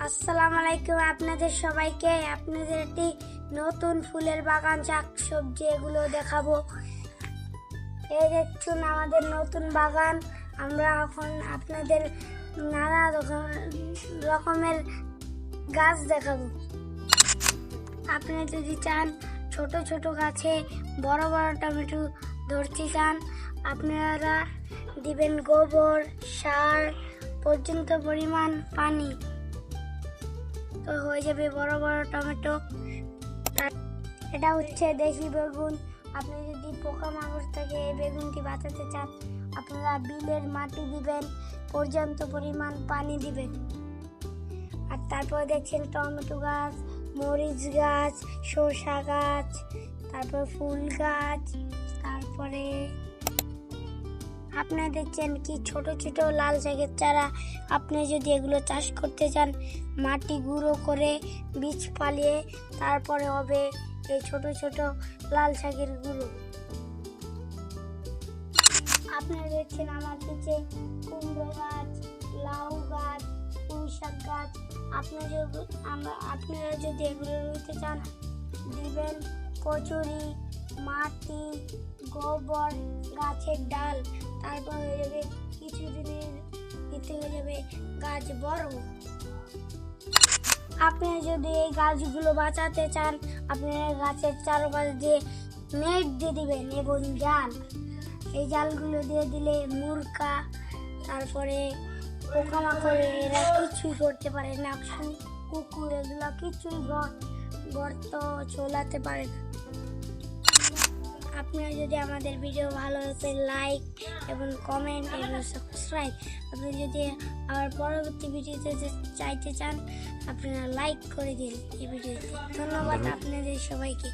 আসসালামু আলাইকুম আপনাদের সবাইকে, আপনাদের একটি নতুন ফুলের বাগান শাক সবজি এগুলো দেখাবো। এই দেখছুন আমাদের নতুন বাগান। আমরা এখন আপনাদের নানা রকম- রকমের গাছ দেখাবো। আপনি যদি চান ছোট ছোট গাছে বড় বড় টমেটো ধরতে চান, আপনারা দিবেন গোবর, সার পর্যন্ত পরিমাণ পানি। হয়ে যাবে, বড় বড় টমেটো। এটা হচ্ছে দেশি বেগুন। আপনি যদি পোকা পোকামাকড় থেকে এই বেগুনটি বাঁচাতে চান, আপনারা বিলের মাটি দিবেন পর্যাপ্ত পরিমাণ পানি দিবেন। আর তারপর দেখছেন টমেটো গাছ, মরিচ গাছ শসা গাছ, তারপর ফুল গাছ, তারপরে আপনারা দেখছেন কি ছোট ছোট লাল শাকের চারা? আপনি যদি এগুলো চাষ করতে চান, মাটি গুঁড়ো করে বীজ পালিয়ে তারপরে হবে এই ছোট ছোট লাল শাকের গুঁড়ো। আপনারা দেখছেন আমার পিছে কুমড়ো গাছ, লাউ গাছ, পুঁই শাক গাছ। আপনারা যদি, আমরা, আপনারা যদি এগুলো রুইতে চান, দিবেন কচুরি, মাটি, গোবর, গাছের ডাল। তারপর হয়ে যাবে কিছুদিনের এতে হয়ে যাবে গাছ বড়। আপনি যদি এই গাছগুলো বাঁচাতে চান, আপনারা গাছের চারপাশ দিয়ে নেট দিয়ে দিবেন এবং জাল। এই জালগুলো দিয়ে দিলে মুরকা তারপরে পোকামাকড় এরা কিছুই করতে পারে না। কুকুর এগুলো কিছুই গর্ত চলাতে পারে না। আপনারা যদি আমাদের ভিডিও ভালো হতে লাইক এবং কমেন্ট এবং সাবস্ক্রাইব আপনি যদি আবার পরবর্তী ভিডিওতে চাইতে চান আপনারা লাইক করে দিন এই ভিডিওতে। ধন্যবাদ। আপনাদের সবাইকে।